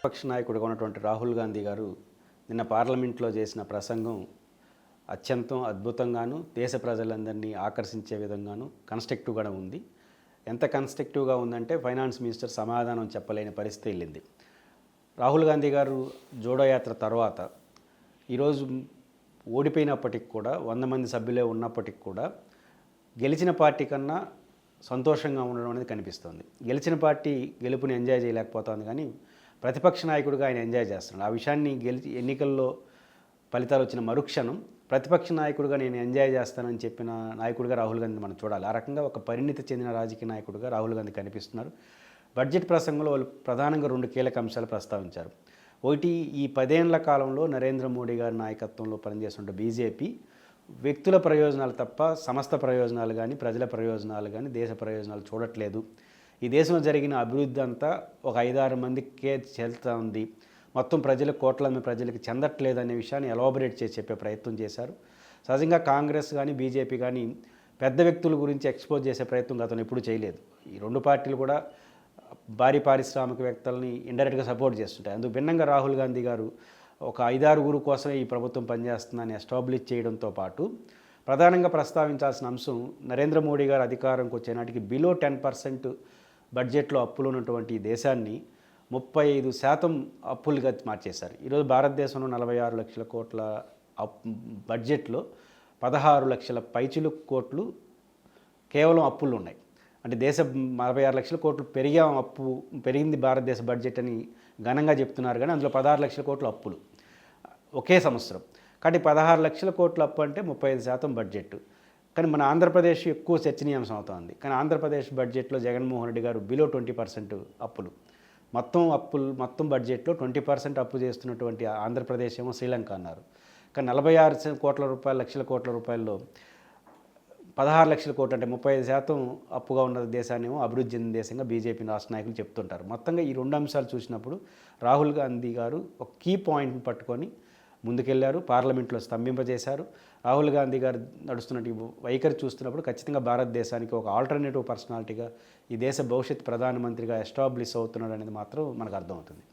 విపక్ష నాయకుడిగా ఉన్నటువంటి రాహుల్ గాంధీ గారు నిన్న పార్లమెంట్లో చేసిన ప్రసంగం అత్యంతం అద్భుతంగాను దేశ ప్రజలందరినీ ఆకర్షించే విధంగాను కన్స్ట్రక్టివ్గా ఉంది. ఎంత కన్స్ట్రక్టివ్గా ఉందంటే ఫైనాన్స్ మినిస్టర్ సమాధానం చెప్పలేని పరిస్థితి వెళ్ళింది. రాహుల్ గాంధీ గారు జోడో యాత్ర తర్వాత ఈరోజు ఓడిపోయినప్పటికి కూడా వంద మంది సభ్యులే ఉన్నప్పటికి కూడా గెలిచిన పార్టీ కన్నా సంతోషంగా ఉండడం అనేది కనిపిస్తుంది. గెలిచిన పార్టీ గెలుపుని ఎంజాయ్ చేయలేకపోతుంది కానీ ప్రతిపక్ష నాయకుడిగా ఆయన ఎంజాయ్ చేస్తున్నాడు. ఆ విషయాన్ని గెలిచి ఎన్నికల్లో ఫలితాలు వచ్చిన మరుక్షణం ప్రతిపక్ష నాయకుడిగా నేను ఎంజాయ్ చేస్తానని చెప్పిన నాయకుడిగా రాహుల్ గాంధీ మనం చూడాలి. ఆ రకంగా ఒక పరిణితి చెందిన రాజకీయ నాయకుడిగా రాహుల్ గాంధీ కనిపిస్తున్నారు. బడ్జెట్ ప్రసంగంలో వాళ్ళు ప్రధానంగా రెండు కీలక అంశాలు ప్రస్తావించారు. ఒకటి ఈ పదేళ్ళ కాలంలో నరేంద్ర మోడీ గారి నాయకత్వంలో పనిచేస్తున్న బీజేపీ వ్యక్తుల ప్రయోజనాలు తప్ప సమస్త ప్రయోజనాలు కానీ ప్రజల ప్రయోజనాలు కానీ దేశ ప్రయోజనాలు చూడట్లేదు. ఈ దేశంలో జరిగిన అభివృద్ధి అంతా ఒక ఐదారు మందికే చెల్తా ఉంది. మొత్తం ప్రజలకు కోట్ల మంది ప్రజలకు చెందట్లేదు అనే విషయాన్ని ఎలాబరేట్ చేసి చెప్పే ప్రయత్నం చేశారు. సహజంగా కాంగ్రెస్ కానీ బీజేపీ కానీ పెద్ద వ్యక్తుల గురించి ఎక్స్పోజ్ చేసే ప్రయత్నం గతంలో ఎప్పుడూ చేయలేదు. ఈ రెండు పార్టీలు కూడా భారీ పారిశ్రామికవేత్తలని ఇండైరెక్ట్గా సపోర్ట్ చేస్తుంటాయి. అందుకు భిన్నంగా రాహుల్ గాంధీ గారు ఒక ఐదారుగురు కోసమే ఈ ప్రభుత్వం పనిచేస్తుందని ఎస్టాబ్లిష్ చేయడంతో పాటు ప్రధానంగా ప్రస్తావించాల్సిన అంశం నరేంద్ర మోడీ గారు అధికారంకి వచ్చే నాటికి బిలో టెన్ పర్సెంట్ బడ్జెట్లో అప్పులు ఉన్నటువంటి దేశాన్ని ముప్పై ఐదు శాతం అప్పులుగా మార్చేశారు. ఈరోజు భారతదేశంలో నలభై ఆరు లక్షల కోట్ల అప్ బడ్జెట్లో పదహారు లక్షల పైచులు కోట్లు కేవలం అప్పులు ఉన్నాయి. అంటే దేశ నలభై ఆరు లక్షల కోట్లు పెరిగా అప్పు పెరిగింది భారతదేశ బడ్జెట్ అని ఘనంగా చెప్తున్నారు కానీ అందులో పదహారు లక్షల కోట్లు అప్పులు. ఒకే సంవత్సరం. కాబట్టి పదహారు లక్షల కోట్ల అప్పు అంటే ముప్పై ఐదు శాతం బడ్జెట్ కానీ మన ఆంధ్రప్రదేశ్ ఎక్కువ చర్చనీయాంశం అవుతుంది. కానీ ఆంధ్రప్రదేశ్ బడ్జెట్లో జగన్మోహన్ రెడ్డి గారు బిలో ట్వంటీ పర్సెంట్ అప్పులు. మొత్తం అప్పులు మొత్తం బడ్జెట్లో ట్వంటీ పర్సెంట్ అప్పు చేస్తున్నటువంటి ఆంధ్రప్రదేశ్ ఏమో శ్రీలంక అన్నారు. కానీ నలభై ఆరు కోట్ల రూపాయలు లక్షల కోట్ల రూపాయల్లో పదహారు లక్షల కోట్లు అంటే ముప్పై ఐదు శాతం అప్పుగా ఉన్న దేశాన్నేమో అభివృద్ధి చెందిన దేశంగా బీజేపీ రాష్ట్ర నాయకులు చెప్తుంటారు. మొత్తంగా ఈ రెండు అంశాలు చూసినప్పుడు రాహుల్ గాంధీ గారు ఒక కీ పాయింట్ని పట్టుకొని ముందుకెళ్ళారు పార్లమెంట్లో స్తంభింపజేశారు. రాహుల్ గాంధీ గారు నడుస్తున్న ఈ వైఖరి చూస్తున్నప్పుడు ఖచ్చితంగా భారతదేశానికి ఒక ఆల్టర్నేటివ్ పర్సనాలిటీగా ఈ దేశ భవిష్యత్ ప్రధానమంత్రిగా ఎస్టాబ్లిష్ అవుతున్నాడు అనేది మాత్రం మనకు అర్థమవుతుంది.